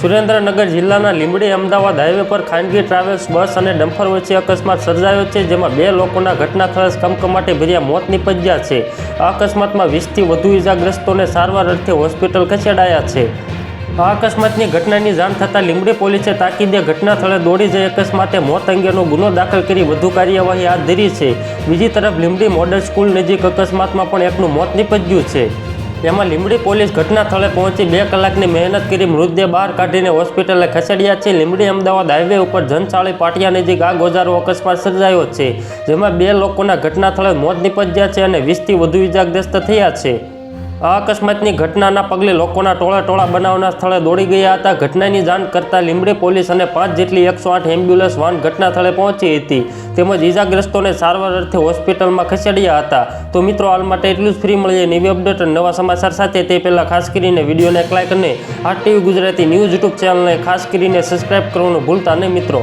સુરેન્દ્રનગર જિલ્લાના લીંબડી અમદાવાદ હાઈવે પર ખાનગી ટ્રાવેલ્સ બસ અને ડમ્ફર વચ્ચે અકસ્માત સર્જાયો છે, જેમાં બે લોકોના ઘટના સ્થળે કમકમાટી ભર્યા મોત નીપજ્યા છે. આ અકસ્માતમાં વીસથી વધુ ઇજાગ્રસ્તોને સારવાર અર્થે હોસ્પિટલ ખસેડાયા છે. આ અકસ્માતની ઘટનાની જાણ થતાં લીંબડી પોલીસે તાકીદે ઘટના સ્થળે દોડી જઈ અકસ્માતે મોત અંગેનો ગુનો દાખલ કરી વધુ કાર્યવાહી હાથ ધરી છે. બીજી તરફ લીંબડી મોડલ સ્કૂલ નજીક અકસ્માતમાં પણ એકનું મોત નીપજ્યું છે. એમાં લીંબડી પોલીસ ઘટના સ્થળે પહોંચી બે કલાકની મહેનત કરી મૃતદેહ બહાર કાઢીને હોસ્પિટલે ખસેડ્યા છે. લીંબડી અમદાવાદ હાઈવે ઉપર જનસાળી પાટિયા નજીક આ ગોજારો અકસ્માત સર્જાયો છે, જેમાં બે લોકોના ઘટના સ્થળે મોત નિપજ્યા છે અને વીસથી વધુ ઇજાગ્રસ્ત થયા છે. આ અકસ્માતની ઘટનાના પગલે લોકોના ટોળા ટોળા બનાવના સ્થળે દોડી ગયા હતા. ઘટનાની જાણ કરતાં લીમડી પોલીસ અને પાંચ જેટલી એકસો આઠ એમ્બ્યુલન્સ વાન ઘટના સ્થળે પહોંચી હતી. તેમજ ઇજાગ્રસ્તોને સારવાર અર્થે હોસ્પિટલમાં ખસેડ્યા હતા. તો મિત્રો, હાલ માટે એટલું જ ફ્રી મળીએ નવી અપડેટ અને નવા સમાચાર સાથે. તે પહેલાં ખાસ કરીને વિડીયોને એક લાઇક અને આ ટીવી ગુજરાતી ન્યૂઝ યુટ્યુબ ચેનલને ખાસ કરીને સબસ્ક્રાઇબ કરવાનું ભૂલતા નહીં મિત્રો.